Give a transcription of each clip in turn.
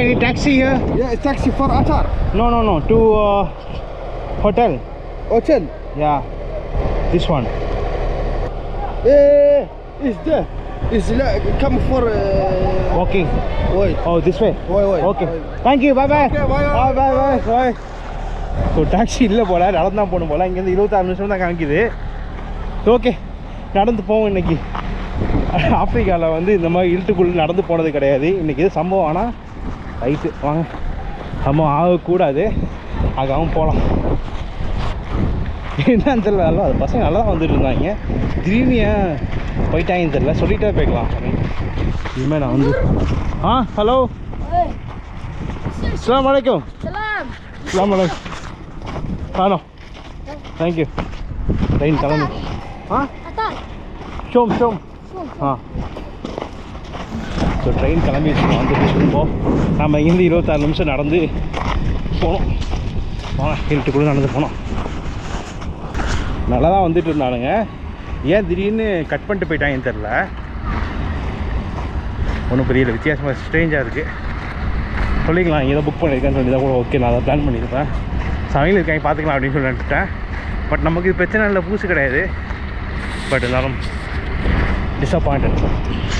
any taxi here? Yeah, it's taxi for Atar. No, no, no. To uh, hotel. Hotel. Yeah. This one. Eh, it's there. It's like come for. Uh, Walking. wait. Oh, this way. Wait, wait. Okay. Thank you. Bye bye. Okay, bye, Bye bye. bye bye. So taxi இல்லை போல நடந்து தான் போகணும் போல இங்கேருந்து இருபத்தாறு நிமிஷம் தான் காமிக்குது ஓகே நடந்து போவோம் இன்னைக்கு ஆப்பிரிக்காவில் வந்து இந்த மாதிரி இருட்டுக்குள்ளே நடந்து போனது கிடையாது இன்றைக்கி இது சம்பவம் ஆனால் ரைட்டு வாங்க. சம்பவம் ஆகக்கூடாது. ஆகாமல் போகலாம் என்னன்னு தெரியல நல்லா அது பசங்க நல்லா தான் வந்துட்டு இருந்தாங்க. திடீர்னு ஏன் போயிட்டாங்கன்னு தெரியல. சொல்லிட்டே போய்க்கலாம். இனிமேல் நான் வந்து ஆ ஹலோ அஸ்லாம் வலைக்கம். அஸ்லாம் வலைக்கம் காணோ தேங்க்யூ ட்ரெயின் கிளம்பு. ஆ. ஷோம் ஷோம் ஆ. ஸோ ட்ரெயின் கிளம்பிடுச்சு வந்துட்டு திரும்பவும் நம்ம இங்கேருந்து இருபத்தாறு நிமிஷம் நடந்து போனோம். போனோம் இருட்டுக்குள்ளே நடந்து போனோம். நல்லா தான் வந்துட்டு இருந்தானுங்க. ஏன் திடீர்னு கட் பண்ணிட்டு போயிட்டாங்கன்னு தெரில ஒன்றும் புரியல வித்தியாசமாக ஸ்ட்ரேஞ்சாக இருக்குது சொல்லிக்கலாம் இங்கே தான் புக் பண்ணியிருக்கேன்னு சொல்லி தான் கூட ஓகே நான் அதை பிளான் பண்ணியிருப்பேன். சமையல் இருக்காங்க பார்த்துக்கலாம் அப்படின்னு சொல்லி நினச்சிட்டேன். பட் நமக்கு இது பிரச்சனை இல்லை பூசு கிடையாது. பட் இருந்தாலும் டிசப்பாயிண்டட்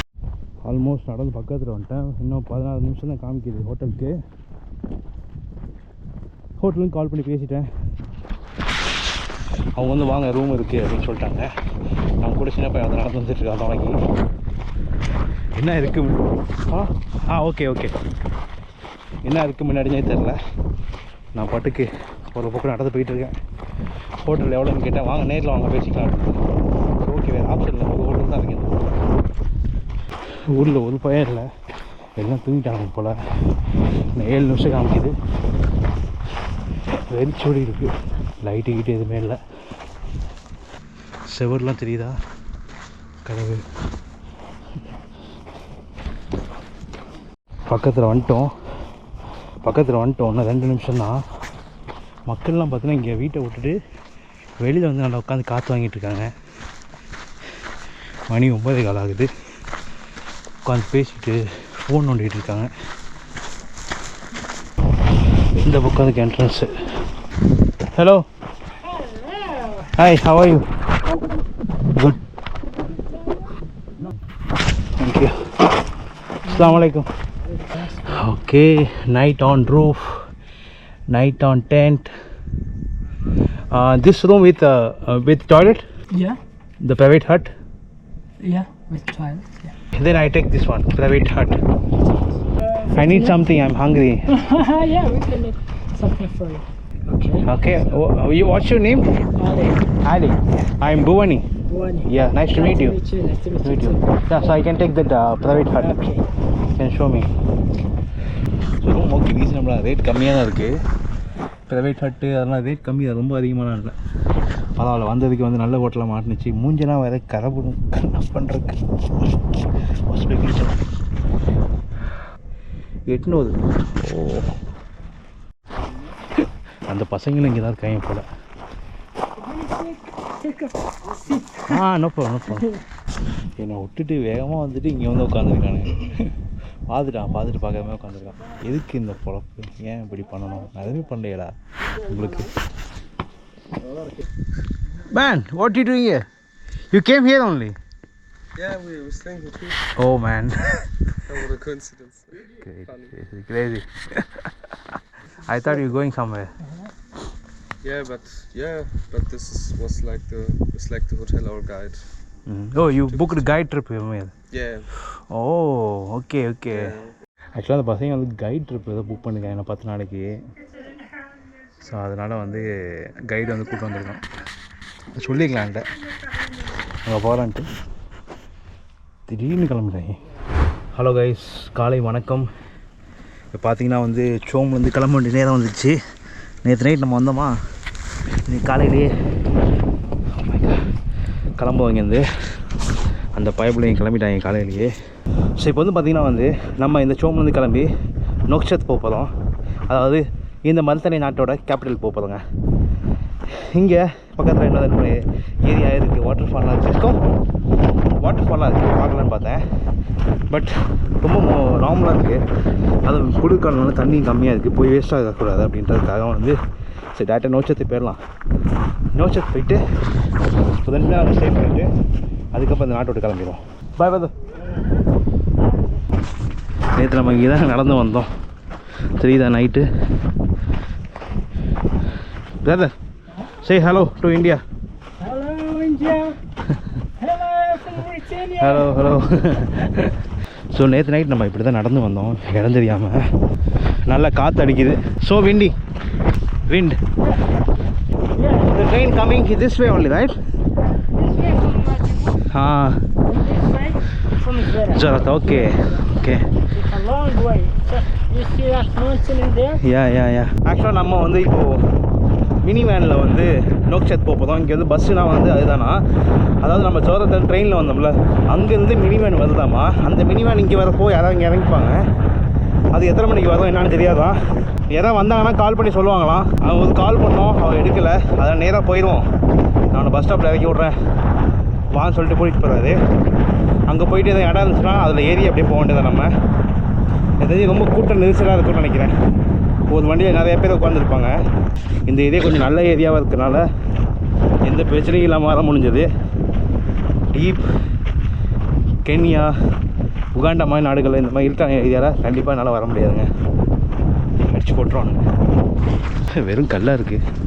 ஆல்மோஸ்ட் நடந்து பக்கத்தில் வந்துட்டேன். இன்னும் பதினாறு நிமிஷம் தான் காமிக்குது ஹோட்டலுக்கு. ஹோட்டலுக்கு கால் பண்ணி பேசிட்டேன். அவங்க வந்து வாங்க ரூம் இருக்குது அப்படின்னு சொல்லிட்டாங்க. அவங்க கூட சின்ன பையன் வந்து நடந்து வந்துட்டு இருக்கான் தொடங்கி என்ன இருக்கு ஆ? ஆ ஓகே ஓகே என்ன இருக்குது முன்னாடினே தெரில நான் பாட்டுக்கு ஒரு பக்கம் நடந்து போயிட்டு இருக்கேன். ஹோட்டல் எவ்வளோன்னு கேட்டேன். வாங்க நேரில் வாங்க பேசிக்கலாம். ஓகே வேறு ஆப்ஷன் இல்லை உங்கள் ஹோட்டல் தான் இருக்கேன் ஊரில் ஒரு பையன் இல்லை. எல்லாம் தூங்கிட்டாங்க போல். ஏழு நிமிஷம் காமிக்குது. வெறிச்சோடி இருக்குது லைட்டு கிட்டே எதுவுமே இல்லை. செவர்லாம் தெரியுதா? கதவு பக்கத்தில் வந்துட்டோம். பக்கத்தில் வந்துட்டோம். இன்னும் ரெண்டு நிமிஷம் தான் மக்கள்லாம் பார்த்தீங்கன்னா இங்கே வீட்டை விட்டுட்டு வெளியில் வந்து நல்லா உட்காந்து காற்று வாங்கிட்டு இருக்காங்க. மணி ஒம்பது கால் ஆகுது. உட்காந்து பேசிட்டு ஃபோன் நோண்டிகிட்டு இருக்காங்க. இந்த பக்கம் அதுக்கு entrance hello hi how are you? Good thank you அஸ்லாம் வலைக்கம் okay night on roof night on tent this room with with toilet Yeah, the private hut? Yeah, with child. Yeah. then i take this one private hut i need something i'm hungry yeah, we can make something for you. Okay. okay Wh- you what's your name Ali, ali i'm bhuvani one. yeah nice to meet you Nice to meet you. Nice to meet, meet you you. yeah so i can take that uh, private hut Okay. you can show me so room okay ரீசனபிளாக rate கம்மியாக தான் இருக்குது private hut அதெல்லாம் rate கம்மி தான் ரொம்ப அதிகமான இல்லை பரவாயில்ல வந்ததுக்கு வந்து நல்ல ஹோட்டலாக மாட்டுனுச்சு. மூஞ்செல்லாம் வேறு கரப்படும் என்ன பண்ணுறதுக்கு எட்நூறு. ஓ. அந்த பசங்களும் இங்கே தான் இருக்காங்க போல. ஆ நோப்போ நோப்போ என்னை விட்டுட்டு வேகமாக வந்துட்டு இங்கே வந்து உட்காந்துருக்கானுங்க பார்த்துட்டான் பார்த்துட்டு பார்க்காம உட்காந்துருக்கான் எதுக்கு இந்த பொழப்பு ஏன் இப்படி பண்ணணும் நான் எதுவுமே பண்ணலையடா உங்களுக்கு man what you doing you came here only Yeah, we were staying here too. Oh man What a coincidence. crazy crazy I thought you were going somewhere Yeah, but yeah, but this is, was like the was like the hotel our guide. mm. oh you booked a guide trip here Yeah. Oh okay okay. ஆக்சுவலாக அந்த பசங்க வந்து guide trip ஏதோ book பண்ணிருக்காங்க என்ன பத்து நாளைக்கு. So அதனால் வந்து கைடு வந்து கூப்பிட்டு வந்திருக்கோம். சொல்லிக்கலான்ட்டு அங்கே போகலான்ட்டு திடீர்னு கிளம்பிட்டாங்க ஹலோ கைஸ் காலை வணக்கம். இப்போ பார்த்தீங்கன்னா வந்து சோம்லேருந்து கிளம்ப வேண்டிய நேரம் வந்துச்சு நேற்று நைட் நம்ம வந்தோமா? இன்னைக்கு காலையிலேயே. Oh கிளம்புவோம் இங்கேருந்து. அந்த பைப்பில் கிளம்பிட்டாங்க காலையிலேயே. ஸோ இப்போ வந்து பார்த்திங்கன்னா வந்து நம்ம இந்த சோம்லேருந்து கிளம்பி நோக்ஷத் போக போகிறோம் அதாவது இந்த மல்தனை நாட்டோட கேபிட்டல் போக போகிறோங்க இங்கே பக்கத்தில் என்ன ஏரியா இருக்குது வாட்டர் ஃபால்லாம் இருக்குது வாட்டர் ஃபால்லாம் இருக்குது பார்க்கலான்னு பார்த்தேன். பட் ரொம்ப நார்மலாக இருக்குது அது குளிர்காலம்னால தண்ணி கம்மியாக இருக்குது போய் வேஸ்ட்டாக இருக்கக்கூடாது அப்படின்றதுக்காக வந்து சரி டேரெக்டாக நோச்சத்து போயிடலாம். நோச்சத் போயிட்டு புதன்மே அங்கே ஸ்டே பண்ணிவிட்டு அதுக்கப்புறம் இந்த நாட்டை விட்டு கிளம்பிடுவோம். பாய் பாய் நேற்று நம்ம இங்கே தான் நடந்து வந்தோம். தெரியுதா night? Brother say hello to India. Hello hello so நேற்று நைட் நம்ம இப்படி தான் நடந்து வந்தோம். இடம் தெரியாமல் நல்லா காற்று அடிக்குது. So windy wind the train coming this way only right Ah. Ah This way from Zara. ஜரத் okay okay It's a long way. You see that mountain in there? Yeah yeah, yeah ஆக்சுவலாக நம்ம வந்து இப்போது mini வேனில் வந்து நோக்ஷத் போக போதும் இங்கே வந்து பஸ்ஸுனா வந்து அதுதானா அதாவது நம்ம சோரத்தில் ட்ரெயினில் வந்தோம்ல அங்கேருந்து மினி வேன் வருதாமா அந்த மினி வேன் இங்கே வரப்போ யாராவது இங்கே இறங்கிப்பாங்க அது எத்தனை மணிக்கு வரும் என்னன்னு தெரியாதா யாராவது வந்தாங்கன்னா கால் பண்ணி சொல்லுவாங்களாம் அவங்க வந்து கால் பண்ணோம் அவர் எடுக்கலை அதான் நேராக போயிடுவோம் நான் பஸ் ஸ்டாப்பில் இறக்கி விட்றேன் வான்னு சொல்லிட்டு கூட்டிகிட்டு போகிறாரு அங்கே போயிட்டு எதுவும் இடம் இருந்துச்சுன்னா அதில் ஏறி அப்படியே போக வேண்டியது நம்ம. எதாவது ரொம்ப கூட்டம் நெரிசலாக இருக்கும்னு நினைக்கிறேன். ஒரு வண்டியில் நிறைய பேர் உட்காந்துருப்பாங்க இந்த ஏரியா கொஞ்சம் நல்ல ஏரியாவாக இருக்கிறனால எந்த பிரச்சனையும் இல்லாமல் வர முடிஞ்சது. டீப் கென்யா உகாண்டா மாதிரி நாடுகள் இந்த மாதிரி இருக்காங்க ஏரியாவில் கண்டிப்பாக என்னால் வர முடியாதுங்க. அடிச்சு போட்டுருவானுங்க. வெறும் கல்லாக இருக்குது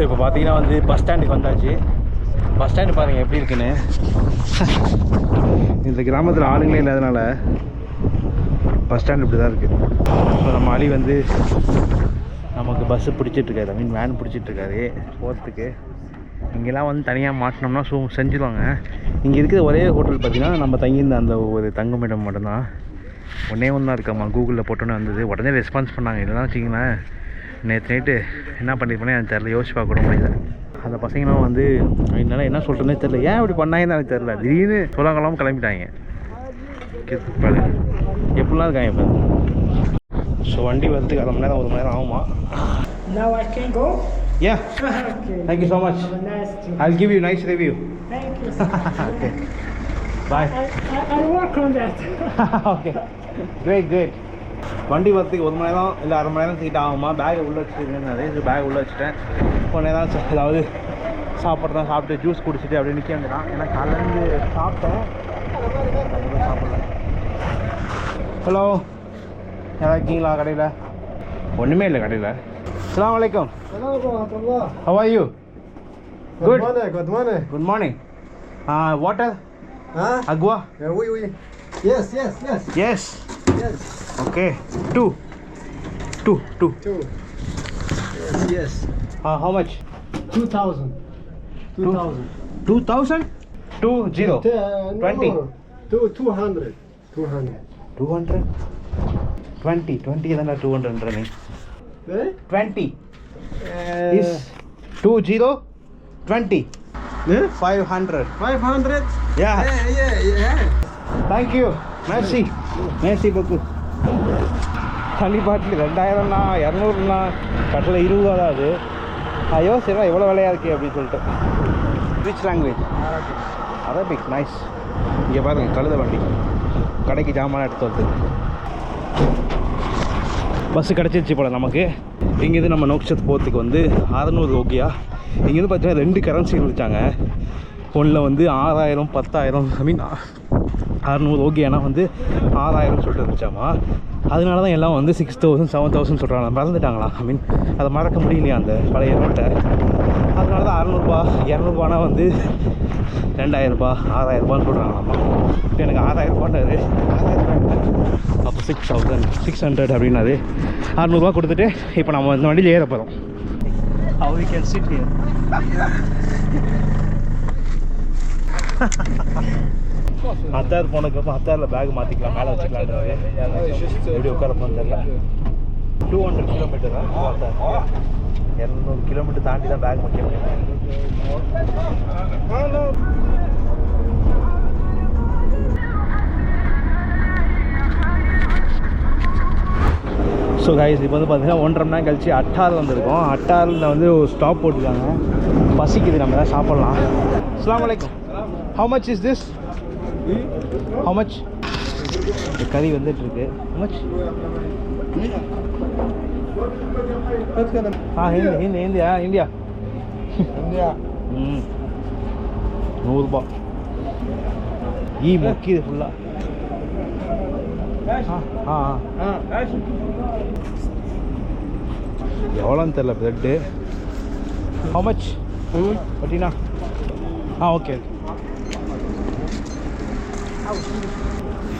ஸோ இப்போ பார்த்தீங்கன்னா வந்து பஸ் ஸ்டாண்டுக்கு வந்தாச்சு. பஸ் ஸ்டாண்டு பாருங்கள் எப்படி இருக்குன்னு. இந்த கிராமத்தில் ஆளுங்களே இல்லாதனால பஸ் ஸ்டாண்ட் இப்படி தான் இருக்குது ஸோ நம்ம அலி வந்து நமக்கு பஸ்ஸு பிடிச்சிட்ருக்காரு. ஐ மீன் வேன் பிடிச்சிட்ருக்காரு போகிறதுக்கு இங்கெல்லாம் வந்து தனியாக மாட்டினோம்னா சூ செஞ்சுருவாங்க. இங்கே இருக்கிற ஒரே ஹோட்டல் பார்த்தீங்கன்னா நம்ம தங்கியிருந்த அந்த ஒரு தங்குமிடம் மட்டும்தான். ஒன்றே ஒன்றா இருக்காம்மா கூகுளில் போட்டோன்னே வந்தது. உடனே ரெஸ்பான்ஸ் பண்ணாங்க. இதெல்லாம் வச்சிங்களேன் நேற்று நைட்டு என்ன பண்ணியிருப்பேனே எனக்கு தெரில யோசிச்சு பார்க்க கூட முடியல அந்த பசங்களும் வந்து என்னால் என்ன சொல்கிறேனே தெரில ஏன் இப்படி பண்ணாங்கன்னு எனக்கு தெரில திடீர்னு சொல்லாங்கலாம் கிளம்பிட்டாங்க. எப்படிலாம் இருக்காங்க இப்போ? ஸோ வண்டி வரதுக்கு அரை மணி நேரம் ஒரு மணி நேரம் ஆகுமா? Now I can go? ஏ okay. Thank you so much Have a nice trip. I give you nice review Thank you. so much. Okay bye I, I, I'll work on that. Okay great great வண்டி வரத்துக்கு ஒரு மணி நேரம் இல்லை அரை மணி நேரம் seat ஆகுமா பேக்கை உள்ளே வச்சுருக்கேன் பேக் உள்ளே வச்சுட்டேன் கொஞ்ச நேரம் ஏதாவது சாப்பிட்றேன் சாப்பிட்டு ஜூஸ் குடிச்சிட்டு அப்படியே நிற்க வேண்டியதான் ஏன்னா காலேருந்து சாப்பிட்டேன் சாப்பிடல ஹலோ யாராவது இருக்கீங்களா கடையில் ஒன்றுமே இல்லை கடையில் அஸ்ஸலாமு அலைக்கும் Hello, Rahmatullah. How are you? Good Good. morning, good morning. Good morning. Uh, water? Huh? Agua? Okay, two, two, two. Two. Yes, yes. Uh, how much? Two thousand. Two thousand. Two thousand? Two zero. Uh, Twenty. No. Two two hundred. Two hundred. Two hundred. Twenty. Twenty then two hundred running. Eh? Twenty. Uh, is two zero twenty. Eh? Five hundred. Five hundred. Yeah. Yeah yeah yeah. Thank you. Merci. Merci beaucoup. தண்ணி பாட்டில் ரெண்டாயிரம்னா இரநூறுனா கட்டில் இருபது தான் அது. ஐயோ சரி எவ்வளோ விலையா இருக்கே அப்படின்னு சொல்லிட்டு. ரிச் லாங்குவேஜ் அரபிக் நைஸ் இங்கே பாருங்க கழுத வண்டி. கடைக்கு ஜாமான் எடுத்து வருது பஸ்ஸு கிடச்சிருச்சு போல் நமக்கு. இங்கேருந்து நம்ம நோக்ஷத் போகிறதுக்கு வந்து அறநூறு ஓகேயா. இங்கேருந்து பார்த்தீங்கன்னா ரெண்டு கரன்சி இருந்துச்சாங்க ஒன்றில் வந்து ஆறாயிரம் பத்தாயிரம் ஐ மீன் அறநூறு ஓகேனா வந்து ஆறாயிரம் சொல்லிட்டு இருந்துச்சாமா? அதனால தான் எல்லாம் வந்து சிக்ஸ் தௌசண்ட் செவன் தௌசண்ட் சொல்கிறாங்க மறந்துட்டாங்களா? ஐ மீன் அதை மறக்க முடியலையா அந்த பழைய நோட்டை அதனால தான் அறநூறுபா இரநூறுபானா வந்து ரெண்டாயிரரூபா ஆறாயிரரூபான்னு சொல்கிறாங்களாம்மா இப்போ எனக்கு ஆறாயிரரூபான்றாரு ஆறாயிரரூபா அப்போ சிக்ஸ் தௌசண்ட் சிக்ஸ் ஹண்ட்ரட் அப்படின்னாரு. அறநூறுபா கொடுத்துட்டு இப்போ நம்ம இந்த வண்டியில் ஏற போகிறோம் How we can sit here. Attar போனதுக்கப்புறம் அத்தாரில் பேக் மாற்றிக்கலாம் மேலே வச்சுக்கலான்றாரு எப்படி உட்காரப்போன்னு தெரியல. டூ ஹண்ட்ரட் கிலோமீட்டர் தான் இரநூறு கிலோமீட்டர் தாண்டி தான் பேக் முக்கியம். ஸோ கைஸ் இப்போ வந்து பார்த்தீங்கன்னா ஒன்றரை மணி நேரம் கழிச்சு அட்டார் வந்திருக்கோம். அட்டாரில் வந்து ஒரு ஸ்டாப் போட்டிருக்காங்க. பசிக்குது நம்ம தான் சாப்பிட்லாம். அஸ்லாம் வலைக்கம் how much is this how much கறி வந்துட்டு இருக்கு ஹவு மச் ஆ ஹிந்தி ஹிந்தி ஹிந்தியா? இந்தியா ம். நூறுரூபா ஈ மொக்கிது ஃபுல்லாக ஆ. ஆ எவ்வளோன்னு தெரில ப்ரெட்டு ஹவு மச் பட்டினா ஆ ஓகே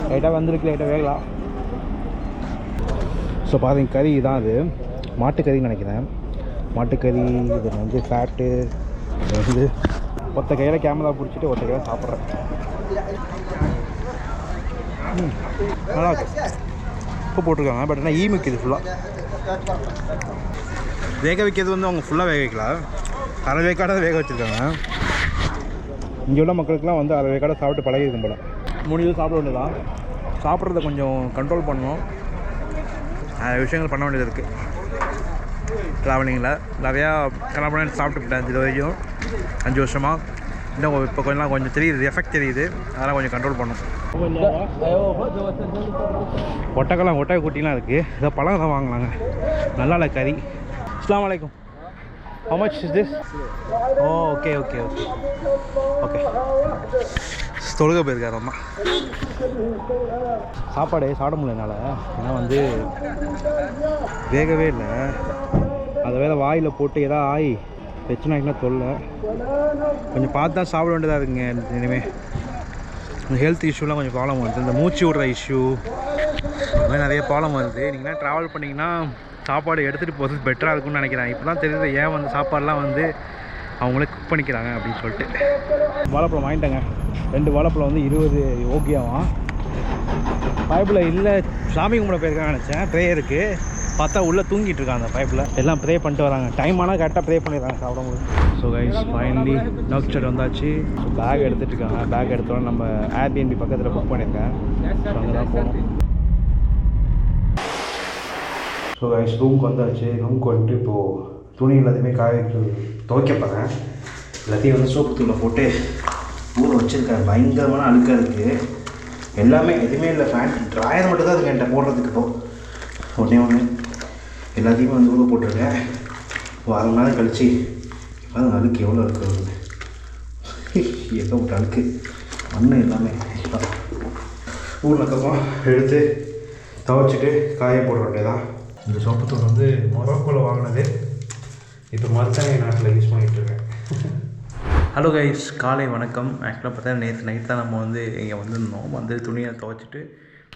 லைட்டாக வந்திருக்கு லைட்டாக வேகலாம் ஸோ பாருங்க கறி தான் அது. மாட்டுக்கறின்னு நினைக்கிறேன். மாட்டுக்கறி இது வந்து ஃபேட்டு இது வந்து ஒத்த கையில் கேமரா பிடிச்சிட்டு ஒத்த கையில் சாப்பிட்றேன். நல்லா இருக்கு. உப்பு போட்டிருக்காங்க பட் ஆனால் ஈ முக்கியது ஃபுல்லாக வேக வைக்கிறது வந்து அவங்க ஃபுல்லாக வேக வைக்கல. அரை வேக்காடாக வேக வச்சுருக்காங்க. இங்கே உள்ள மக்களுக்கெல்லாம் வந்து அரை வேக்காடாக சாப்பிட்டு பழகிருக்கும் போல. முடிஞ்சது சாப்பிட வேண்டியதான் சாப்பிட்றத கொஞ்சம் கண்ட்ரோல் பண்ணணும். விஷயங்கள் பண்ண வேண்டியது இருக்குது ட்ராவலிங்கில் நிறையா கலாபடம் சாப்பிட்டுக்கிட்டேன் இது வரைக்கும். அஞ்சு வருஷமாக இன்னும் இப்போ கொஞ்சம் கொஞ்சம் தெரியுது. எஃபெக்ட் தெரியுது. அதெல்லாம் கொஞ்சம் கண்ட்ரோல் பண்ணும் ஒட்டக்கெல்லாம் ஒட்டை குட்டிலாம் இருக்குது இதை பழம் தான் வாங்கினாங்க. நல்லா இல்லை கறி. அஸ்லாம் வலைக்கும் how much is this oh okay okay okay okay தொழுக போயிருக்காரு அம்மா. சாப்பாடு சாப்பிட முடியல என்னால். ஏன்னா வந்து வேகவே இல்லை. அதை வேற வாயில் போட்டு ஏதாவது ஆயி பிரச்சனை ஆகினா தொல்லை. கொஞ்சம் பார்த்து தான் சாப்பிட வேண்டியதாக இருக்குங்க இனிமேல் இந்த ஹெல்த் இஷ்யூலாம் கொஞ்சம் ப்ராப்ளம் வருது. இந்த மூச்சு விடுற இஷ்யூ அதுமாதிரி நிறைய ப்ராப்ளம் வருது. நீங்களாம் ட்ராவல் பண்ணிங்கன்னா சாப்பாடு எடுத்துகிட்டு போகிறது பெட்டராக இருக்கும்னு நினைக்கிறேன். இப்போ தான் தெரியுது ஏன் வந்து சாப்பாடெலாம் வந்து அவங்களே குக் பண்ணிக்கிறாங்க அப்படின்னு சொல்லிட்டு. வாழைப்பழம் வாங்கிட்டேங்க. ரெண்டு வாழைப்பழம் வந்து இருபது ஓகேவா பைப்பில் இல்லை சாமி கும்பிட போயிருக்காங்க நினச்சேன். ப்ரேயருக்கு பார்த்தா உள்ளே தூங்கிட்டு இருக்காங்க அந்த பைப்பில் எல்லாம் ப்ரே பண்ணிட்டு வராங்க. டைம் ஆனால் கரெக்டாக ப்ரே பண்ணிடுறாங்க சாப்பிடும்போது. ஸோ கைஸ் ஃபைனலி நக்சர் வந்தாச்சு. ஸோ பேக் எடுத்துகிட்டு இருக்காங்க. பேக் எடுத்தோட நம்ம ஏர்பிஎன்பி பக்கத்தில் புக் பண்ணியிருக்கேன். ஸோ அங்கே தான் போகணும் ஸோ கைஸ் ரூம்க்கு வந்தாச்சு. ரூம்க்கு வந்துட்டு இப்போது துணி எல்லாத்தையுமே காய வைக்க துவைக்க போகிறேன் எல்லாத்தையும் வந்து சோப்பு தூளை போட்டு ஊற வச்சுருக்கேன் பயங்கரமான அழுக்காக இருக்குது எல்லாமே எதுவுமே இல்லை ஃபேன் ட்ராயர் மட்டும் தான் அதுக்கு என்கிட்ட போடுறதுக்கு இப்போ. ஒன்றே ஒன்று எல்லாத்தையுமே வந்து ஊற போட்டிருக்கேன். வார அரை மணி நேரம் கழிச்சு அழுக்கு எவ்வளோ இருக்குது வருது ஏதோ ஒரு அழுக்கு. மண் எல்லாமே. ஊர்லக்கமாக எடுத்து துவைச்சிட்டு காய போட வேண்டியதான் இந்த சோப்புத்தூள் வந்து மொரோக்கோவில் வாங்கினது. இப்போ மருத்துவ நாட்டில் யூஸ் பண்ணிகிட்ருக்கேன் ஹலோ கைஸ் காலை வணக்கம். ஆக்சுவலாக பார்த்தா நேற்று நைட் தான் நம்ம வந்து இங்கே வந்திருந்தோம். வந்து துணியை துவைச்சிட்டு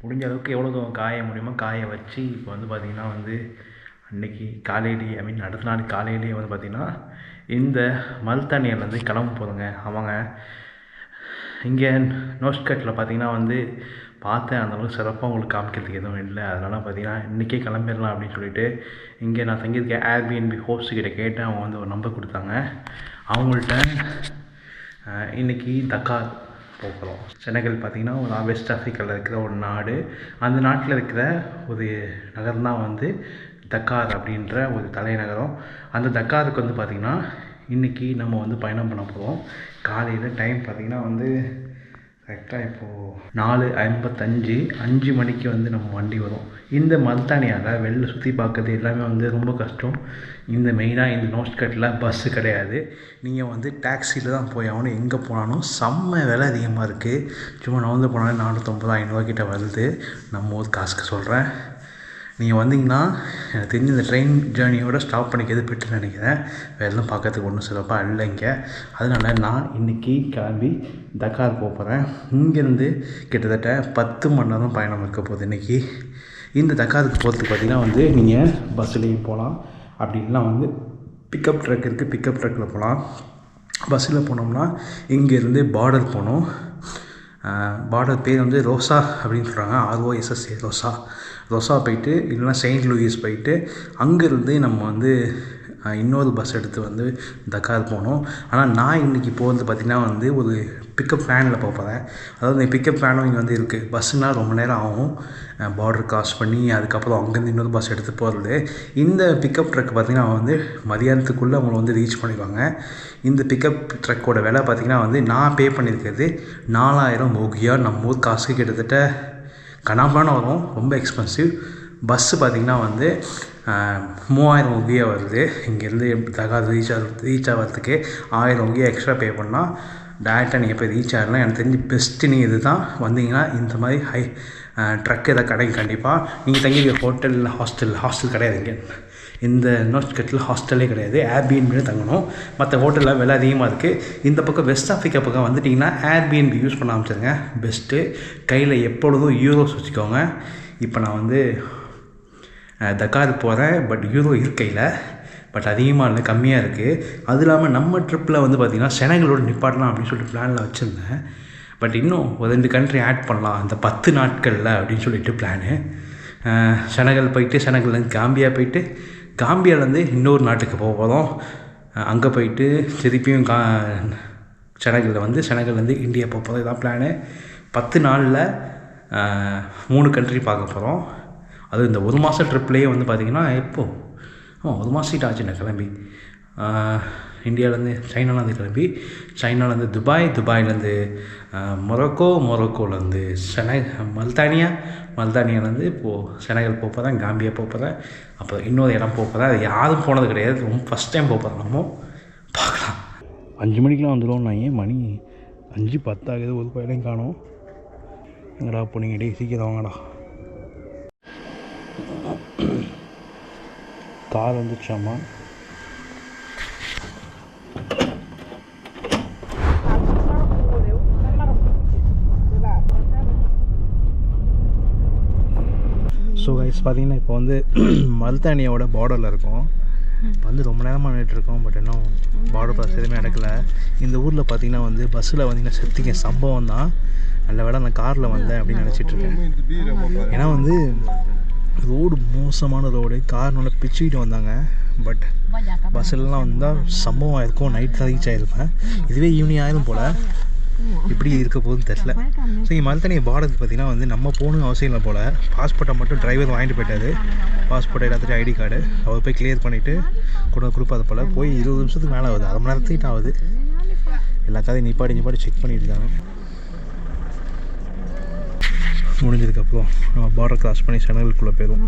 முடிஞ்ச அளவுக்கு எவ்வளோ தூரம் காய முடியுமோ காய வச்சு இப்போ வந்து பார்த்திங்கன்னா வந்து அன்னைக்கு காலையிலேயே ஐ மீன் அடுத்த நாள் காலையிலேயே வந்து பார்த்திங்கன்னா இந்த மல்தானியிலேருந்து கிளம்ப போதுங்க அவங்க இங்கே நோஸ்கட்டில் பார்த்தீங்கன்னா வந்து பார்த்தேன். அந்தளவுக்கு சிறப்பாக உங்களுக்கு காமிக்கிறதுக்கு எதுவும் இல்லை. அதனால் பார்த்தீங்கன்னா இன்றைக்கே கிளம்பிடலாம் அப்படின்னு சொல்லிட்டு இங்கே நான் தங்கியிருக்க ஏர்பிஎன்பி ஹோஸ்ட் கிட்ட கேட்டேன். அவங்க வந்து ஒரு நம்பர் கொடுத்தாங்க. அவங்கள்ட்ட இன்றைக்கி இன்னைக்கு தக்கார் போகிறோம் செனகல் பார்த்திங்கன்னா ஒரு வெஸ்ட் ஆஃப்ரிக்காவில் இருக்கிற ஒரு நாடு. அந்த நாட்டில் இருக்கிற ஒரு நகரம் தான் வந்து தக்கார் அப்படின்ற ஒரு தலைநகரம். அந்த தக்காருக்கு வந்து பார்த்திங்கன்னா இன்றைக்கி நம்ம வந்து பயணம் பண்ண போகிறோம் காலையில் டைம் பார்த்திங்கன்னா வந்து கரெக்டாக இப்போது நாலு ஐம்பத்தஞ்சு அஞ்சு மணிக்கு வந்து நம்ம வண்டி வரும். இந்த மல்தானியால் வெளில சுற்றி பார்க்கறது எல்லாமே வந்து ரொம்ப கஷ்டம். இந்த மெயினாக இந்த நோஸ்கட்டில் பஸ்ஸு கிடையாது. நீங்கள் வந்து டாக்ஸியில் தான் போய் ஆகணும். எங்கே போனாலும் செம்ம விலை அதிகமாக இருக்குது சும்மா நவந்து போனாலும் நானூற்றம்பது ஐநூறுவா கிட்ட வருது. நம்ம ஊர் காசுக்கு சொல்கிறேன் நீங்கள் வந்தீங்கன்னா எனக்கு தெரிஞ்சு இந்த ட்ரெயின் ஜேர்னியோட ஸ்டாப் பண்ணிக்கிறது பெட்ரு நினைக்கிறேன். வேறு எதுவும் பார்க்கறதுக்கு ஒன்றும் சிறப்பாக இல்லை இங்கே. அதனால நான் இன்றைக்கி கிளம்பி தக்கார் போக போகிறேன் இங்கேருந்து கிட்டத்தட்ட பத்து மணி நேரம் பயணம் இருக்க போகுது இன்றைக்கி இந்த தக்காருக்கு போகிறதுக்கு பார்த்திங்கன்னா வந்து நீங்கள் பஸ்ஸுலேயும் போகலாம் அப்படி வந்து பிக்கப் ட்ரக் இருக்குது பிக்கப் ட்ரக்கில் போகலாம் பஸ்ஸில் போனோம்னா இங்கேருந்து பார்டர் போகணும். பார்டர் பேர் வந்து ரோசா அப்படின்னு சொல்கிறாங்க ஆர்ஓஎஸ்எஸ்ஏ ரோசா. ரோசா போயிட்டு இல்லைனா செயின்ட் லூயிஸ் போயிட்டு அங்கேருந்து நம்ம வந்து இன்னொரு பஸ் எடுத்து வந்து தக்கார் போகணும். ஆனால் நான் இன்றைக்கி போகிறது பார்த்திங்கன்னா வந்து ஒரு பிக்கப் வேனில் போக போகிறேன் அதாவது இந்த பிக்கப் வேனும் இங்கே வந்து இருக்குது பஸ்ஸுனால் ரொம்ப நேரம் ஆகும். பார்டர் கிராஸ் பண்ணி அதுக்கப்புறம் அங்கேருந்து இன்னொரு பஸ் எடுத்து போகிறது இந்த பிக்கப் ட்ரக் பார்த்திங்கன்னா வந்து மதியானத்துக்குள்ளே அவங்கள வந்து ரீச் பண்ணிடுவாங்க. இந்த பிக்கப் ட்ரக்கோட விலை பார்த்திங்கன்னா வந்து நான் பே பண்ணியிருக்கிறது நாலாயிரம் ஓகியா. நம்ம ஊர் காசுக்கு கிட்டத்தட்ட கனாப்பான வரும். ரொம்ப எக்ஸ்பென்சிவ் பஸ்ஸு பார்த்திங்கன்னா வந்து மூவாயிரம் ஒகியா வருது. இங்கேருந்து தகாது ரீச் ஆகிறது ரீச் ஆகிறதுக்கு ஆயிரம் ஒகியா எக்ஸ்ட்ரா பே பண்ணால் டேரெக்டாக நீங்கள் போய் ரீச் ஆகலாம் எனக்கு தெரிஞ்சு பெஸ்ட்டு நீங்கள் இது தான் வந்தீங்கன்னா இந்த மாதிரி ஹை ட்ரக் எதாவது கிடைக்கும் கண்டிப்பாக நீங்கள் தங்கி ஹோட்டல் ஹாஸ்டல் ஹாஸ்டல் கிடையாது இங்கே. இந்த நோட்கட்டில் ஹாஸ்டலே கிடையாது ஏர்பிஎன்பியில் தங்கணும். மற்ற ஹோட்டலில் விலை அதிகமாக இருக்குது இந்த பக்கம் வெஸ்ட் ஆஃப்ரிக்கா பக்கம் வந்துட்டிங்கன்னா ஏர்பிஎன்பி யூஸ் பண்ண ஆரம்பிச்சிருங்க. பெஸ்ட்டு கையில் எப்பொழுதும் யூரோஸ் வச்சுக்கோங்க. இப்போ நான் வந்து தக்கார் போகிறேன் பட் யூரோ இருக்கையில். பட் அதிகமாக இல்லை கம்மியாக இருக்குது அது இல்லாமல் நம்ம ட்ரிப்பில் வந்து பார்த்திங்கன்னா செனங்களோட நிப்பாட்டலாம் அப்படின்னு சொல்லிட்டு பிளானில் வச்சுருந்தேன். பட் இன்னும் ஒரு ரெண்டு கண்ட்ரி ஆட் பண்ணலாம். அந்த பத்து நாட்களில் அப்படின்னு சொல்லிட்டு பிளானு செனகல் போயிட்டு செனகல்லேருந்து காம்பியா போயிட்டு காம்பியாலேருந்து இன்னொரு நாட்டுக்கு போக போகிறோம் அங்கே போயிட்டு திருப்பியும் கா செனகலில் வந்து செனகல்லேருந்து இந்தியா போக போகிறோம் இதான் பிளானு பத்து நாளில் மூணு கண்ட்ரி பார்க்க போகிறோம் அது இந்த ஒரு மாதம் ட்ரிப்லேயே வந்து பார்த்திங்கன்னா எப்போது ஆமாம் ஒரு மாதம் கிட்ட ஆச்சு நான் கிளம்பி இந்தியாவிலேருந்து சைனாலேருந்து கிளம்பி சைனாலேருந்து துபாய் துபாயிலேருந்து மொரோக்கோ மொரக்கோலேருந்து செனை மல்தானியா மல்தானியாலேருந்து இப்போது செனகல் போக போகிறேன் காம்பியா போக போகிறேன் அப்புறம் இன்னொரு இடம் போக போகிறேன் அது யாரும் போனது கிடையாது ரொம்ப ஃபஸ்ட் டைம் போக போகிறேன் நம்ம பார்க்கலாம் அஞ்சு மணிக்கெலாம் வந்துடுவோம் நான் ஏன் மணி அஞ்சு பத்தாகுது ஒரு பையனையும் காணும் எங்கடா போனீங்க டே சீக்கிரம் வாங்கடா கார் வந்துச்சாமா ஸோ கைஸ் பார்த்தீங்கன்னா இப்போ வந்து மல்தானியாவோட பார்டரில் இருக்கோம். இப்போ வந்து ரொம்ப நேரமாக நின்றுட்டுருக்கோம் பட் இன்னும் பார்டர் பாஸ் எதுவுமே நடக்கல. இந்த ஊரில் பார்த்தீங்கன்னா வந்து பஸ்ஸில் வந்தீங்கன்னா செத்திங்க சம்பவம் தான். நல்ல வேலை நான் காரில் வந்தேன் அப்படின்னு நினச்சிட்ருக்கேன் ஏன்னா வந்து ரோடு மோசமான ரோடு கார் நல்லா பிச்சுக்கிட்டு வந்தாங்க. பட் பஸ்ஸிலலாம் வந்தால் சம்பவம் ஆயிருக்கும் நைட் தான் ரீச் ஆகிருப்பேன் இதுவே ஈவினிங் ஆயிரும் போல். இப்படி இருக்க போகுதுன்னு தெரில ஸோ இங்கே மல்தனி பார்டருக்கு பார்த்தீங்கன்னா வந்து நம்ம போகணும் அவசியம் இல்லை போல். பாஸ்போர்ட்டை மட்டும் டிரைவர் வாங்கிட்டு போயிட்டாரு. பாஸ்போர்ட் எல்லாத்துலேயும் ஐடி கார்டு அவர் போய் கிளியர் பண்ணிவிட்டு கொண்டு வந்து போல். போய் இருபது நிமிஷத்துக்கு மேலே ஆகுது. அரை மணி நேரத்துக்கிட்ட ஆகுது. எல்லா கதையும் நிப்பாடி நிப்பாடி செக் பண்ணிட்டு இருக்காங்க. முடிஞ்சதுக்கப்புறம் நம்ம பார்டர் கிராஸ் பண்ணி செனலுக்குள்ளே போயிடும்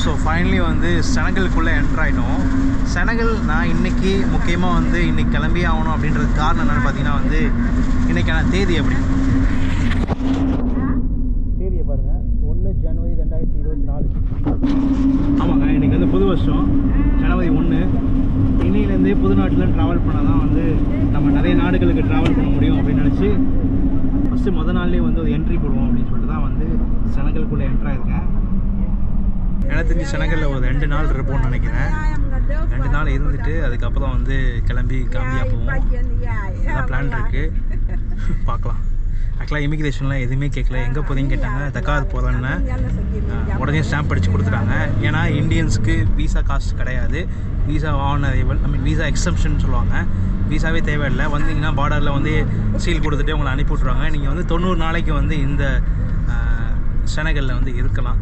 ஸோ ஃபைனலி வந்து செனகலுக்குள்ளே என்ட்ரு ஆகிட்டோம் செனகல் நான் இன்றைக்கி முக்கியமாக வந்து இன்றைக்கி கிளம்பி ஆகணும் அப்படின்றது காரணம் என்னென்னு பார்த்தீங்கன்னா வந்து இன்றைக்கான தேதி எப்படி? தேதியை பாருங்கள் ஒன்று ஜனவரி ரெண்டாயிரத்தி இருபத்தி நாலு. ஆமாங்க இன்றைக்கி வந்து புது வருஷம். ஜனவரி ஒன்று இன்னையிலேருந்தே புது நாட்டில் ட்ராவல் பண்ணால் தான் வந்து நம்ம நிறைய நாடுகளுக்கு ட்ராவல் பண்ண முடியும் அப்படின்னு நினச்சி ஃபஸ்ட்டு முத நாள்லேயே வந்து ஒரு என்ட்ரி போடுவோம் அப்படின்னு சொல்லிட்டு தான் வந்து செனகலுக்குள்ளே என்ட்ரு ஆயிருக்கேன். எனக்கு தெரிஞ்சு செனகலில் ஒரு ரெண்டு நாள் இருப்போம்னு நினைக்கிறேன். ரெண்டு நாள் இருந்துட்டு அதுக்கப்புறம் வந்து கிளம்பி காம்பியா போவோம். பிளான் இருக்குது பார்க்கலாம். ஆக்சுவலாக இமிக்ரேஷன்லாம் எதுவுமே கேட்கல. எங்கே போகிறீங்க கேட்டாங்க தக்காது போகிறேன்னு உடனே ஸ்டாம்ப் அடித்து கொடுத்துட்டாங்க. ஏன்னா இந்தியன்ஸுக்கு விசா காஸ்ட் கிடையாது. Visa on arrival I mean visa exemption சொல்லுவாங்க. விசாவே தேவையில்லை. வந்தீங்கன்னா பார்டரில் வந்து சீல் கொடுத்துட்டு உங்களை அனுப்பி விட்ருவாங்க நீங்கள் வந்து தொண்ணூறு நாளைக்கு வந்து இந்த செனகலில் வந்து இருக்கலாம்.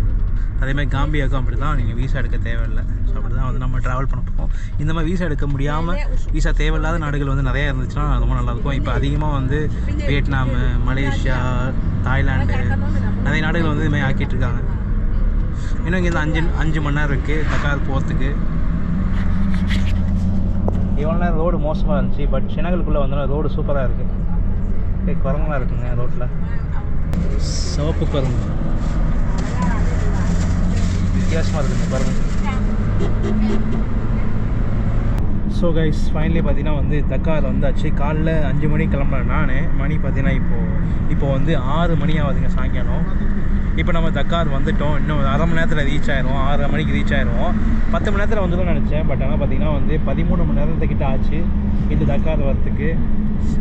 அதேமாதிரி காம்பியாக்கும் அப்படி தான் நீங்கள் வீசா எடுக்க தேவையில்லை. ஸோ அப்படி தான் வந்து நம்ம ட்ராவல் பண்ண போகிறோம் இந்த மாதிரி வீசா எடுக்க முடியாமல் வீசா தேவையில்லாத நாடுகள் வந்து நிறையா இருந்துச்சுன்னா ரொம்ப நல்லாயிருக்கும். இப்போ அதிகமாக வந்து வியட்நாமு மலேசியா தாய்லாண்டு நிறைய நாடுகள் வந்து இதுமாதிரி ஆக்கிட்டு இருக்காங்க. இன்னும் இங்கே அஞ்சு அஞ்சு மணி நேரம் இருக்குது தக்கார் போகிறதுக்கு இவ்வளோ நேரம் ரோடு மோசமாக இருந்துச்சு பட் செனகலுக்குள்ளே வந்தோன்னா ரோடு சூப்பராக இருக்குது குரங்கெல்லாம் இருக்குங்க ரோட்டில் சிவப்பு குரங்கு. வித்தியாசமாக இருக்குங்க பாருங்கள் ஸோ கைஸ் ஃபைனலி பார்த்தீங்கன்னா வந்து தக்கார் வந்தாச்சு. காலைல அஞ்சு மணிக்கு கிளம்புறேன் நான். மணி பார்த்தீங்கன்னா இப்போது இப்போ வந்து ஆறு மணி ஆகுதுங்க சாயங்காலம். இப்போ நம்ம தக்கார் வந்துட்டோம். இன்னும் ஒரு அரை மணி நேரத்தில் ரீச் ஆயிரும் ஆறரை மணிக்கு ரீச் ஆயிரும் பத்து மணி நேரத்தில் வந்துடும் நினச்சேன். பட் ஆனால் பார்த்தீங்கன்னா வந்து பதிமூணு மணி நேரத்துக்கிட்ட ஆச்சு. இந்த தக்கார் வரத்துக்கு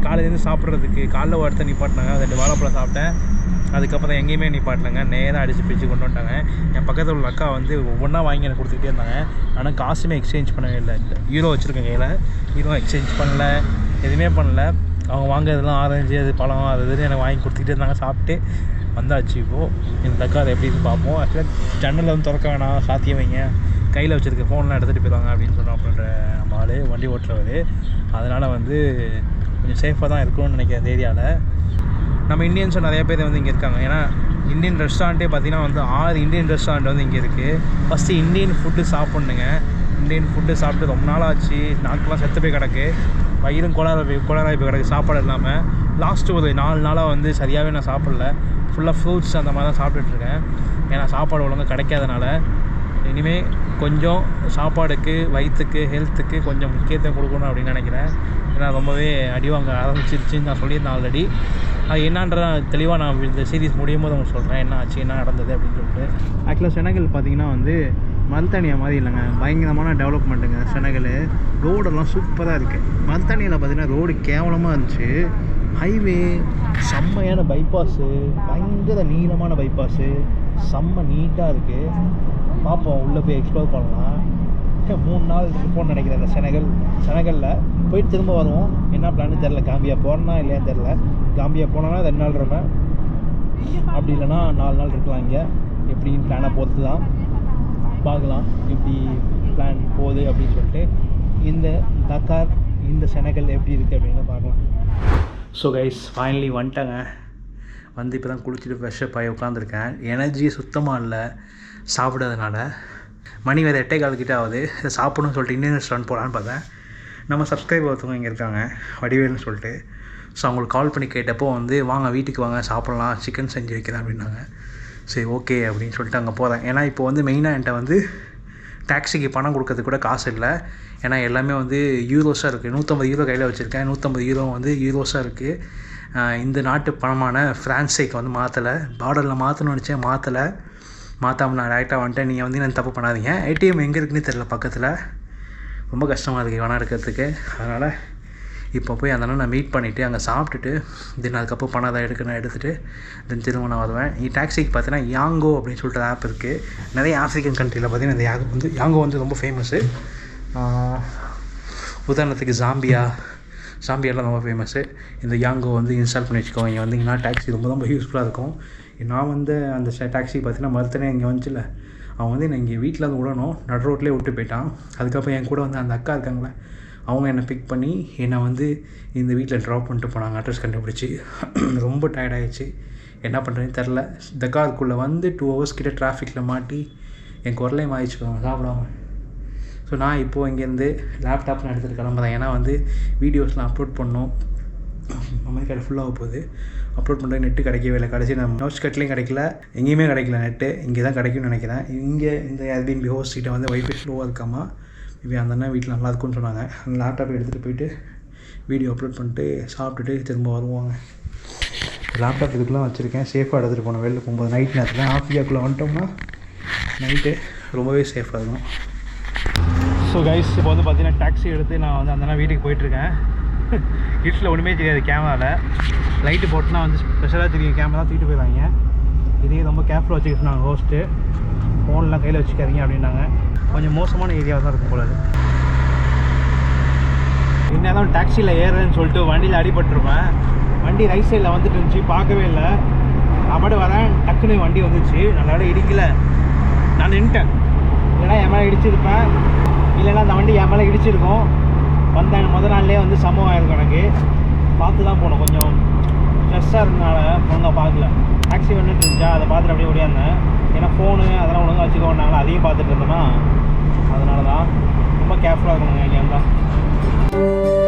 காலையிலேருந்து சாப்பிட்றதுக்கு காலைல ஒருத்தர் நிப்பாட்டினாங்க. ரெண்டு வாழைப்பழம் சாப்பிட்டேன். அதுக்கப்புறம் எங்கேயுமே நிப்பாட்டலைங்க. நேராக அடித்து பிரித்து கொண்டு வந்துட்டாங்க. என் பக்கத்தில் உள்ள அக்கா வந்து ஒவ்வொன்றா வாங்கி எனக்கு கொடுத்துக்கிட்டே இருந்தாங்க. ஆனால் காசுமே எக்ஸ்சேஞ்ச் பண்ணவே இல்லை. ஹீரோ வச்சுருக்கேன் கையில். ஹீரோ எக்ஸ்சேஞ்ச் பண்ணல. எதுவுமே பண்ணல. அவங்க வாங்குறதெல்லாம் ஆரஞ்சு அது பழம் அது இதுன்னு எனக்கு வாங்கி கொடுத்துக்கிட்டே இருந்தாங்க. சாப்பிட்டு வந்தாச்சு இப்போது இந்த அக்கா அதை எப்படி இருக்குன்னு பார்ப்போம். ஆக்சுவலாக ஜன்னலில் வந்து திறக்க வேணாம். சாத்தியம் வைங்க. கையில் வச்சுருக்க ஃபோன்லாம் எடுத்துகிட்டு போயிடுவாங்க அப்படின்னு சொன்னோம் அப்படின்ற நம்ம ஆள். வண்டி ஓட்டுறவர். அதனால் வந்து கொஞ்சம் சேஃபாக தான் இருக்கணும்னு நினைக்கிறேன் இந்த ஏரியாவில் நம்ம இந்தியன்ஸும் நிறைய பேர் வந்து இங்கே இருக்காங்க. ஏன்னா இந்தியன் ரெஸ்டாரண்ட்டே பார்த்தீங்கன்னா வந்து ஆறு இந்தியன் ரெஸ்டாரண்ட் வந்து இங்கே இருக்குது ஃபஸ்ட்டு இந்தியன் ஃபுட்டு சாப்பிட்ணுங்க. இந்தியன் ஃபுட்டு சாப்பிட்டு ரொம்ப நாள் ஆச்சு. நாக்கெலாம் செத்து போய் கிடக்கு. வயிறும் கோளாறு போய் கோளாறாய் போய் கிடக்கு. சாப்பாடு இல்லாமல் லாஸ்ட்டு ஒரு நாலு நாளாக வந்து சரியாகவே நான் சாப்பிடல. ஃபுல்லாக ஃப்ரூட்ஸ் அந்த மாதிரி தான் சாப்பிட்டுட்ருக்கேன் ஏன்னா சாப்பாடு ஒழுங்காக கிடைக்காதனால. இனிமேல் கொஞ்சம் சாப்பாடுக்கு வயிற்றுக்கு ஹெல்த்துக்கு கொஞ்சம் முக்கியத்துவம் கொடுக்கணும் அப்படின்னு நினைக்கிறேன். ஏன்னா ரொம்பவே அடி வாங்க ஆரம்பிச்சிருச்சுன்னு நான் சொல்லியிருந்தேன் ஆல்ரெடி அது என்னன்ற தெளிவாக நான் இந்த சீரீஸ் முடியும் போது உங்களுக்கு சொல்கிறேன் என்ன ஆச்சு என்ன நடந்தது அப்படின்னு சொல்லிட்டு. ஆக்சுவலாக செனகல் பார்த்தீங்கன்னா வந்து மல்தானியா மாதிரி இல்லைங்க. பயங்கரமான டெவலப்மெண்ட்டுங்க செனகல். ரோடெல்லாம் சூப்பராக இருக்குது மல்தானியில் பார்த்தீங்கன்னா ரோடு கேவலமாக இருந்துச்சு. ஹைவே செம்மையான பைபாஸு பயங்கர நீளமான பைபாஸு செம்ம நீட்டாக இருக்குது பார்ப்போம் உள்ளே போய் எக்ஸ்ப்ளோர் பண்ணலாம். மூணு நாள் இருப்போம்னு நினைக்கிறேன் அந்த செனகல். செனகலில் போயிட்டு திரும்ப வருவோம். என்ன பிளான்னு தெரில காம்பியா போகிறனா இல்லையான்னு தெரில காம்பியா போனோன்னா ரெண்டு நாள் இருப்பேன். அப்படி இல்லைன்னா நாலு நாள் இருக்கலாம் இங்கே. எப்படின்னு பிளானை பொறுத்து தான் பார்க்கலாம். எப்படி பிளான் போகுது அப்படின்னு சொல்லிட்டு இந்த தக்கார் இந்த செனகல் எப்படி இருக்குது அப்படின்னு பார்க்கலாம். ஸோ கைஸ் ஃபைனலி வந்துட்டேங்க. வந்து இப்போ தான் குளிச்சுட்டு ஃப்ரெஷ்ஷப் ஆகி உட்காந்துருக்கேன் எனர்ஜி சுத்தமாக இல்லை. சாப்பிடாதனால. மணி வேறு எட்டே கால் கிட்ட ஆகுது இதை சாப்பிடணும்னு சொல்லிட்டு இந்தியன் ரெஸ்டாரண்ட் போகலான்னு பார்த்தேன். நம்ம சப்ஸ்கிரைபர் ஒருத்தவங்க இங்கே இருக்காங்க வடிவேல்னு சொல்லிட்டு. ஸோ அவங்களுக்கு கால் பண்ணி கேட்டப்போ வந்து வாங்க வீட்டுக்கு வாங்க சாப்பிட்லாம் சிக்கன் செஞ்சு வைக்கிறேன் அப்படின்னாங்க. சரி ஓகே அப்படின்னு சொல்லிட்டு அங்கே போகிறேன் ஏன்னா இப்போ வந்து மெயினாக என்கிட்ட வந்து டாக்ஸிக்கு பணம் கொடுக்கறதுக்கு கூட காசு இல்லை. ஏன்னா எல்லாமே வந்து யூரோஸாக இருக்குது நூற்றம்பது யூரோ கையில் வச்சுருக்கேன். நூற்றம்பது யூரோ வந்து யூரோஸாக இருக்குது இந்த நாட்டு பணமான ஃப்ரான்ஸைக்கு வந்து மாற்றலை பார்டரில் மாற்றணும்னு நினச்சேன் மாற்றலை மாற்றாம நான் டேரெக்டாக வந்துட்டேன். நீங்கள் வந்து நான் தப்பு பண்ணாதீங்க. ஏடிஎம் எங்கே இருக்குன்னு தெரில பக்கத்தில். ரொம்ப கஷ்டமாக இருக்குது வேணா எடுக்கிறதுக்கு அதனால் இப்போ போய் அந்த நான் மீட் பண்ணிவிட்டு அங்கே சாப்பிட்டுட்டு தென் அதுக்கப்புறம் பணம் தான் எடுக்க நான் எடுத்துகிட்டு தென் திரும்ப நான் வருவேன். இ டாக்ஸிக்கு பார்த்தீங்கன்னா யாங்கோ அப்படின்னு சொல்லிட்டு ஆப் இருக்குது நிறைய ஆஃப்ரிக்கன் கண்ட்ரியில் பார்த்தீங்கன்னா இந்த யாங்கோ வந்து யாங்கோ வந்து ரொம்ப ஃபேமஸ்ஸு உதாரணத்துக்கு ஜாம்பியா ஜாம்பியாலாம் ரொம்ப ஃபேமஸ்ஸு இந்த யாங்கோ வந்து இன்ஸ்டால் பண்ணி வச்சுக்கோங்க. இங்கே வந்தீங்கன்னா டாக்ஸி ரொம்ப ரொம்ப யூஸ்ஃபுல்லாக இருக்கும். நான் வந்து அந்த டாக்ஸி பார்த்தீங்கன்னா மறுத்தனே இங்கே வந்துச்சுல. அவன் வந்து என்னை இங்கே வீட்டில் வந்து விடணும். நடு ரோட்லேயே விட்டு போயிட்டான். அதுக்கப்புறம் என் கூட வந்து அந்த அக்கா இருக்காங்களே அவங்க என்னை பிக் பண்ணி என்னை வந்து இந்த வீட்டில் ட்ராப் பண்ணிட்டு போனாங்க அட்ரஸ் கண்டுபிடிச்சி. ரொம்ப டயர்டாயிடுச்சு என்ன பண்ணுறதுன்னு தெரில இந்த காருக்குள்ளே வந்து டூ ஹவர்ஸ் கிட்டே டிராஃபிக்கில் மாட்டி என் குரலையும் மாறிச்சு சாப்பிடாம. ஸோ நான் இப்போது இங்கேருந்து லேப்டாப் நான் எடுத்துகிட்டு கிளம்புறேன். ஏன்னா வந்து வீடியோஸ்லாம் அப்லோட் பண்ணோம் மெமரி கார்டு ஃபுல்லாக போகுது. அப்லோட் பண்ணுற நெட்டு கிடைக்கவே இல்லை. கடைசி நான் நோட்ஸ் கட்லேயும் கிடைக்கல. எங்கேயுமே கிடைக்கல நெட்டு இங்கே தான் கிடைக்கும்னு நினைக்கிறேன். இங்கே இந்த ஏர்பிஎன்பி ஹோஸ்ட் கிட்ட வந்து வைஃபை ஸ்லோவாக இருக்காமா? இப்போ அந்த அண்ணன் வீட்டில் நல்லா இருக்கும்னு சொன்னாங்க. அந்த லேப்டாப் எடுத்துகிட்டு போயிட்டு வீடியோ அப்லோட் பண்ணிட்டு சாப்பிட்டுட்டு திரும்ப வருவாங்க. லேப்டாப் இதுக்குலாம் வச்சுருக்கேன். சேஃபாக எடுத்துகிட்டு போனேன் வெளில போகும்போது நைட் நேரத்தில் ஆஃபியாக்குள்ளே வந்துட்டோம்னா நைட்டு ரொம்பவே சேஃபாக இருக்கும். ஸோ கைஸ் இப்போ வந்து பார்த்தீங்கன்னா டாக்ஸி எடுத்து நான் வந்து அந்த வீட்டுக்கு போயிட்டுருக்கேன் கிட்ஸில் ஒன்றுமே தெரியாது கேமராவில் லைட்டு போட்டுனா வந்து ஸ்பெஷலாக தெரியும் கேமரா தூக்கிட்டு போயிடுவாங்க. இதே ரொம்ப கேர்ஃபுல்லாக வச்சுக்கிட்டு சொன்னாங்க ஹோஸ்ட்டு ஃபோன்லாம் கையில் வச்சுக்காதீங்க அப்படின்னாங்க. கொஞ்சம் மோசமான ஏரியாவாக தான் இருக்கும் போல அது. இன்னும் டாக்ஸியில் ஏறுறேன்னு சொல்லிட்டு வண்டியில் அடிபட்டிருப்பேன். வண்டி ரைட் சைடில் வந்துட்டு இருந்துச்சு பார்க்கவே இல்லை. நான் பாட்டு வரேன் டக்குன்னு வண்டி வந்துச்சு. நல்ல இடிக்கல. நான் நின்ட்டேன் இல்லைன்னா என் மேலே இடிச்சிருப்பேன். இல்லைன்னா அந்த வண்டி என் மேலே இடிச்சிருக்கும். வந்த முதல் நாள்லேயே வந்து சம்பவம் ஆயிருக்கு எனக்கு. பார்த்து தான் போனோம் கொஞ்சம் ஸ்ட்ரெஸ்ஸாக இருந்தனால ஒழுங்காக பார்க்கல. ஆக்சி வந்துட்டு இருந்துச்சா? அதை பார்த்துட்டு அப்படியே ஓடியாந்தேன். ஏன்னா ஃபோனு அதெல்லாம் ஒழுங்காக வச்சுக்க வச்சுக்கோனால அதையும் பார்த்துட்டு இருந்தேன்னா அதனால தான் ரொம்ப கேர்ஃபுல்லாக இருக்கணுங்க இங்கே தான்